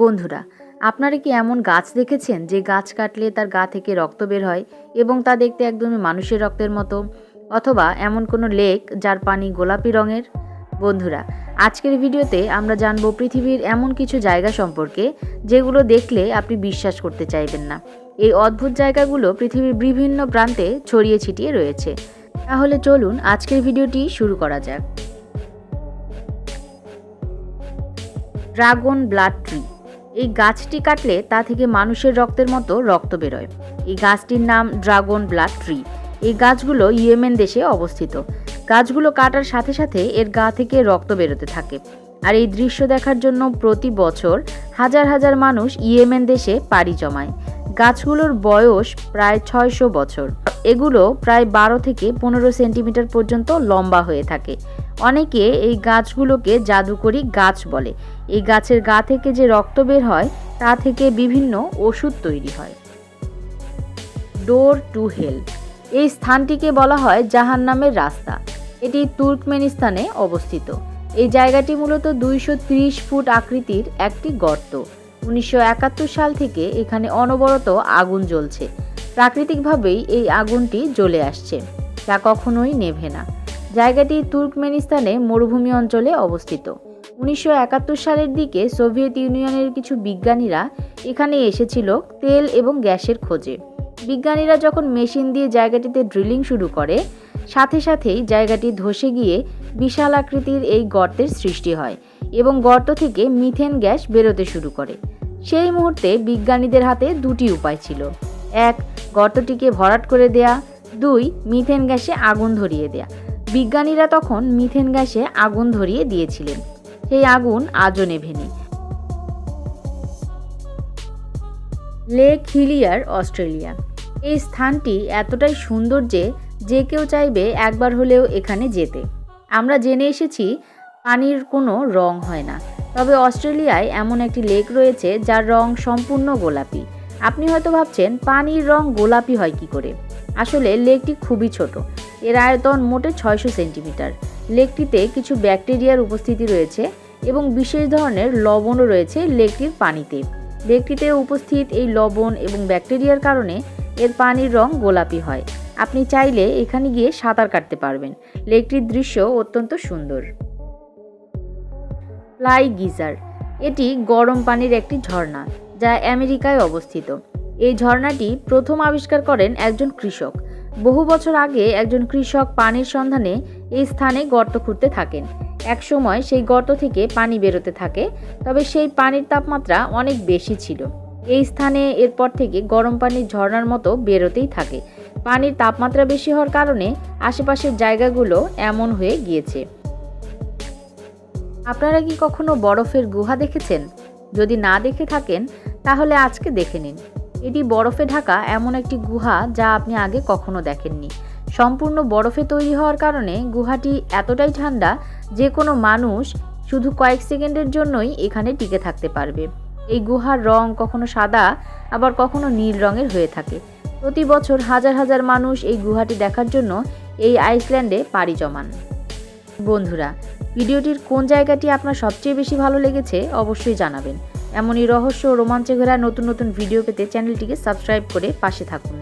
বন্ধুরা, আপনারা কি এমন গাছ দেখেছেন যে গাছ কাটলে তার গা থেকে রক্ত বের হয় এবং তা দেখতে একদমই মানুষের রক্তের মতো? অথবা এমন কোনো লেক যার পানি গোলাপি রঙের? বন্ধুরা, আজকের ভিডিওতে আমরা জানব পৃথিবীর এমন কিছু জায়গা সম্পর্কে যেগুলো দেখলে আপনি বিশ্বাস করতে চাইবেন না। এই অদ্ভুত জায়গাগুলো পৃথিবীর বিভিন্ন প্রান্তে ছড়িয়ে ছিটিয়ে রয়েছে। তাহলে চলুন আজকের ভিডিওটি শুরু করা যাক। ড্রাগন ব্লাড ট্রি এই গাছটি কাটলে তা থেকে মানুষের রক্তের মতো রক্ত বেরোয়। এই গাছটির নাম ড্রাগন ব্লাড ট্রি। এই গাছগুলো ইয়েমেন দেশে অবস্থিত। গাছগুলো কাটার সাথে সাথে এর গা থেকে রক্ত বেরোতে থাকে। আর এই দৃশ্য দেখার জন্য প্রতি বছর হাজার হাজার মানুষ ইয়েমেন দেশে পাড়ি জমায়। গাছগুলোর বয়স প্রায় ছয়শো বছর। এগুলো প্রায় বারো থেকে পনেরো সেন্টিমিটার পর্যন্ত লম্বা হয়ে থাকে। অনেকে এই গাছগুলোকে জাদুকরি গাছ বলে। এই গাছের গা থেকে যে রক্ত বের হয়, তা থেকে বিভিন্ন ওষুধ তৈরি হয়। ডোর টু হেল এই স্থানটিকে বলা হয় জাহান নামের রাস্তা। এটি তুর্কমেনিস্তানে অবস্থিত। এই জায়গাটি মূলত দুইশো ত্রিশ ফুট আকৃতির একটি গর্ত। উনিশশো একাত্তর সাল থেকে এখানে অনবরত আগুন জ্বলছে। প্রাকৃতিকভাবেই এই আগুনটি জ্বলে আসছে। তা কখনোই নেভে না। জায়গাটি তুর্কমেনিস্তানে মরুভূমি অঞ্চলে অবস্থিত। উনিশশো একাত্তর সালের দিকে সোভিয়েত ইউনিয়নের কিছু বিজ্ঞানীরা এখানে এসেছিল তেল এবং গ্যাসের খোঁজে। বিজ্ঞানীরা যখন মেশিন দিয়ে জায়গাটিতে ড্রিলিং শুরু করে, সাথে সাথেই জায়গাটি ধসে গিয়ে বিশাল আকৃতির এই গর্তের সৃষ্টি হয় এবং গর্ত থেকে মিথেন গ্যাস বেরোতে শুরু করে। সেই মুহূর্তে বিজ্ঞানীদের হাতে দুটি উপায় ছিল। এক, গর্তটিকে ভরাট করে দেয়া। দুই, মিথেন গ্যাসে আগুন ধরিয়ে দেয়া। বিজ্ঞানীরা তখন মিথেন গ্যাসে আগুন ধরিয়ে দিয়েছিলেন। সেই আগুন আজও নেভেনি। Lake Hillier, Australia. এই স্থানটি এতটাই সুন্দর যে যে কেউ চাইবে একবার হলেও এখানে যেতে। আমরা জেনে এসেছি, পানির কোনো রং হয় না। তবে অস্ট্রেলিয়ায় এমন একটি লেক রয়েছে যার রং সম্পূর্ণ গোলাপি। আপনি হয়তো ভাবছেন, পানির রং গোলাপি হয় কি করে? আসলে লেকটি খুবই ছোট। এর আয়তন মোটে ছয়শো সেন্টিমিটার। লেকটিতে কিছু ব্যাকটেরিয়ার উপস্থিতি রয়েছে এবং বিশেষ ধরনের লবণও রয়েছে লেকটির পানিতে। লেকটিতে উপস্থিত এই লবণ এবং ব্যাকটেরিয়ার কারণে এর পানির রং গোলাপি হয়। আপনি চাইলে এখানে গিয়ে সাঁতার কাটতে পারবেন। লেকটির দৃশ্য অত্যন্ত সুন্দর। Fly Geyser. এটি গরম পানির একটি ঝর্ণা, যা আমেরিকায় অবস্থিত। এই ঝর্ণাটি প্রথম আবিষ্কার করেন একজন কৃষক। বহু বছর আগে একজন কৃষক পানির সন্ধানে এই স্থানে গর্ত খুঁড়তে থাকেন। এক সময় সেই গর্ত থেকে পানি বেরোতে থাকে, তবে সেই পানির তাপমাত্রা অনেক বেশি ছিল। এই স্থানে এরপর থেকে গরম পানির ঝর্নার মতো বেরোতেই থাকে। পানির তাপমাত্রা বেশি হওয়ার কারণে আশেপাশের জায়গাগুলো এমন হয়ে গিয়েছে। আপনারা কি কখনো বরফের গুহা দেখেছেন? যদি না দেখে থাকেন, তাহলে আজকে দেখে নিন। এটি বরফে ঢাকা এমন একটি গুহা যা আপনি আগে কখনো দেখেননি। সম্পূর্ণ বরফে তৈরি হওয়ার কারণে গুহাটি এতটাই ঠান্ডা যে কোনো মানুষ শুধু কয়েক সেকেন্ডের জন্যই এখানে টিকে থাকতে পারবে। এই গুহার রং কখনো সাদা, আবার কখনো নীল রঙের হয়ে থাকে। প্রতি বছর হাজার হাজার মানুষ এই গুহাটি দেখার জন্য এই আইসল্যান্ডে পাড়ি জমান। বন্ধুরা, ভিডিওটির কোন জায়গাটি আপনার সবচেয়ে বেশি ভালো লেগেছে অবশ্যই জানাবেন। এমনই রহস্য ও রোমাঞ্চে ঘেরা নতুন নতুন ভিডিও পেতে চ্যানেলটিকে সাবস্ক্রাইব করে পাশে থাকুন।